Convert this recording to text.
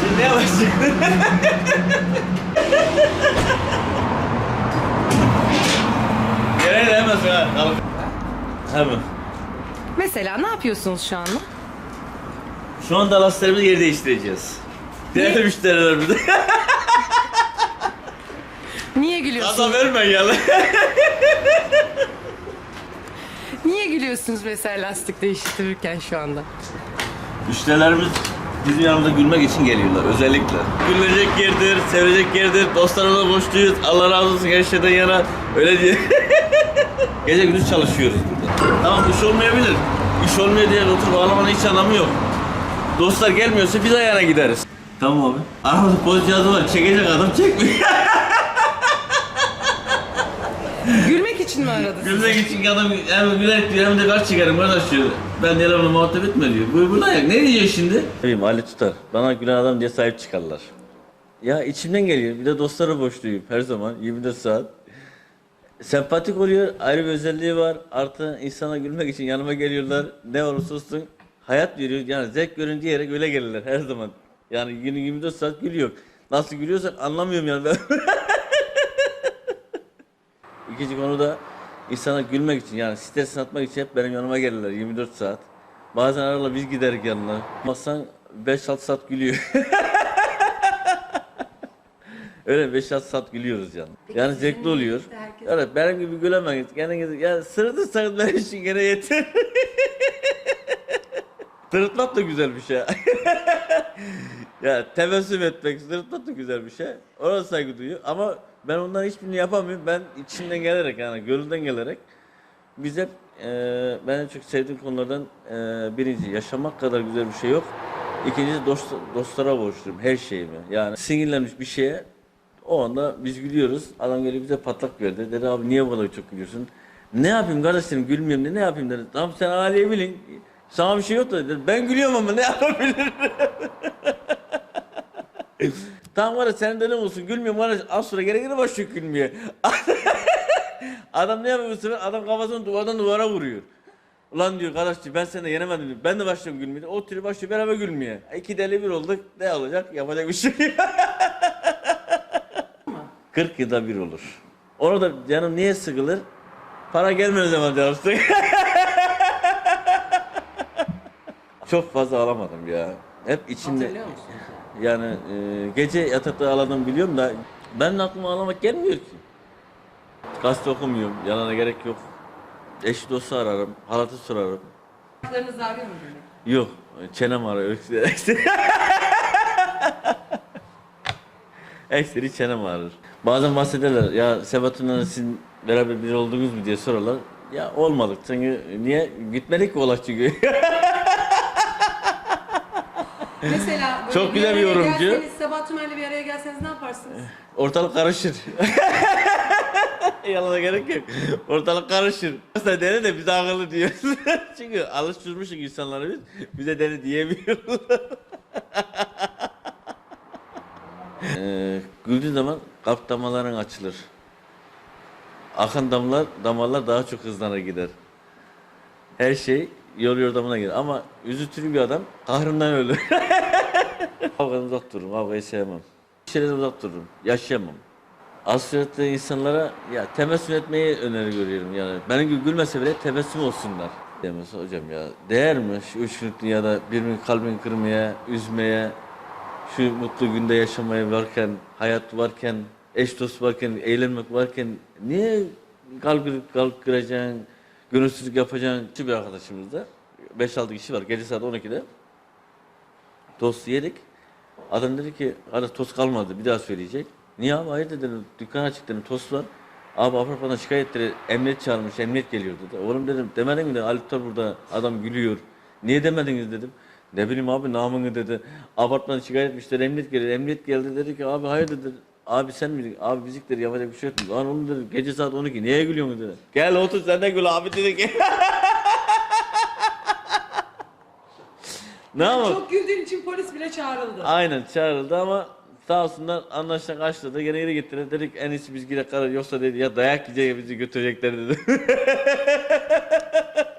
Şimdi ne yapacaksın? Yere de sana kalk. Hemen. Mesela ne yapıyorsunuz şu anda? Şu anda lastiklerimizi yer değiştireceğiz. Diğer müşteriler bize. Niye gülüyorsunuz? Gaza verme ya. Gülüyorsunuz mesela lastik değiştirirken şu anda? Müşterilerimiz bizim yanımıza gülmek için geliyorlar özellikle. Gülecek yerdir, sevecek yerdir, dostlarımla boşluyuz. Allah razı olsun her şeyden yana. Öyle diye. Gece gündüz çalışıyoruz burada. Tamam iş olmayabilir. İş olmuyor diye oturup ağlamanın hiç anlamı yok. Dostlar gelmiyorsa biz ayağına gideriz. Tamam abi. Arabada polis cihazı var. Çekecek adam çekmiyor. Gülmek için mi aradınız? Gülmek için adam hem gülerek diyor hem de kaç çıkarım kardeş diyor. Ben diye bunu muhatap etme diyor. Bu, bu ne ayak? Ne diyecek şimdi? Bileyim Ali tutar. Bana gülen adam diye sahip çıkarlar. Ya içimden geliyor. Bir de dostlara boşluyum her zaman 24 saat. Sempatik oluyor. Ayrı bir özelliği var. Artı insana gülmek için yanıma geliyorlar. Ne olursa olsun hayat veriyor. Yani zevk görün diyerek öyle gelirler her zaman. Yani günü 24 saat gülüyor. Nasıl gülüyorsak anlamıyorum yani ben. İkinci konu da insana gülmek için yani stresini atmak için hep benim yanıma gelirler 24 saat. Bazen ararlar biz giderik yanına. Baksan 5-6 saat gülüyor. Öyle 5-6 saat gülüyoruz yani. yani zevkli oluyor. Evet benim gibi gülemeyiz. Kendiniz yani sırıtırsanız benim için gene yeter. Sırıtmak da güzel bir şey. ya tebessüm etmek, sırıtmak da güzel bir şey. Ona saygı duyuyor ama ben onların hiçbirini yapamıyorum. Ben içimden gelerek yani gönülden gelerek biz hep e, ben en çok sevdiğim konulardan e, birinci yaşamak kadar güzel bir şey yok. İkincisi dost, dostlara borçluyum her şeyimi. Yani sinirlenmiş bir şeye o anda biz gülüyoruz. Adam geliyor bize patlak verdi. Dedi abi niye kadar çok gülüyorsun? Ne yapayım kardeşlerim gülmüyorum dedi. Ne yapayım dedi. Tamam sen aileyi bilin. Sana bir şey yok da dedi. Ben gülüyorum ama ne yapabilirim? tamam var ya senin de ne olsun gülmüyorum var ya az sonra gene gene başlıyor gülmeye. Adam ne yapıyor bu sefer? Adam kafasını duvardan duvara vuruyor. Ulan diyor kardeş ben seni yenemedim diyor. Ben de başlıyorum gülmeye. O türlü başlıyor beraber gülmeye. İki deli bir olduk. Ne olacak? Yapacak bir şey yok. 40 yılda bir olur. Onu da canım niye sıkılır? Para gelmediği zaman canım. Çok fazla alamadım ya. Hep. Hatırlıyor musun? Yani e, gece yatakta ağladım biliyorum da benim aklıma ağlamak gelmiyor ki. Gazete okumuyorum, yalana gerek yok. Eş dostu ararım, halatı sorarım. Kulaklarınız ağrıyor mu böyle? Yok, çenem ağrıyor. Ekseri, ekseri çenem ağrır. Bazen bahsederler, ya Sebatun'la siz beraber bir oldunuz mu diye sorarlar. Ya olmadık çünkü niye? Gitmedik ki olak çünkü. Mesela böyle Çok güzel bir araya yorumcu. Gelseniz, Sabah Tümer'le bir araya gelseniz ne yaparsınız? Ortalık karışır. Yalana gerek yok. Ortalık karışır. Aslında deli de biz akıllı diyoruz. Çünkü alıştırmışız insanları biz. Bize deli diyemiyoruz. ee, güldüğün zaman kalp damarların açılır. Akan damlar, damarlar daha çok hızlanır gider. Her şey yol yordamına gider. Ama üzüntülü bir adam kahrından ölür. Kavgadan uzak dururum, kavgayı sevmem. Bir şeylerden uzak dururum, yaşayamam. Az süratli insanlara ya tebessüm etmeyi öneri görüyorum yani. Benim gibi gülmese bile tebessüm olsunlar. Demez hocam ya değer mi şu üç günlük dünyada birinin kalbini kırmaya, üzmeye, şu mutlu günde yaşamaya varken, hayat varken, eş dost varken, eğlenmek varken niye kalp, kalp kıracaksın, gönülsüzlük yapacaksın? Şu bir arkadaşımız da 5-6 kişi var gece saat 12'de tost yedik. Adam dedi ki hadi tost kalmadı bir daha söyleyecek. Niye abi hayır dedim dükkan açık dedim tost var. Abi apartmana şikayet etti emniyet çağırmış emniyet geliyor dedi. Oğlum dedim demedin mi dedi Ali Tutar burada adam gülüyor. Niye demediniz dedim. Ne bileyim abi namını dedi. Apartmana şikayet etmişler emniyet geliyor. Emniyet geldi dedi ki abi hayır dedi. Abi sen mi? Abi bizik dedi yapacak bir şey yok mu? Lan oğlum dedi gece saat 12 niye gülüyorsun dedi. Gel otur sen de gül abi dedi ki. ne yapalım? Çok güldüğün için polis bile çağrıldı. Aynen çağrıldı ama sağ olsunlar anlaştık açtı gene geri getirdi. Dedik en iyisi biz gidelim karar yoksa dedi ya dayak yiyecek bizi götürecekler dedi.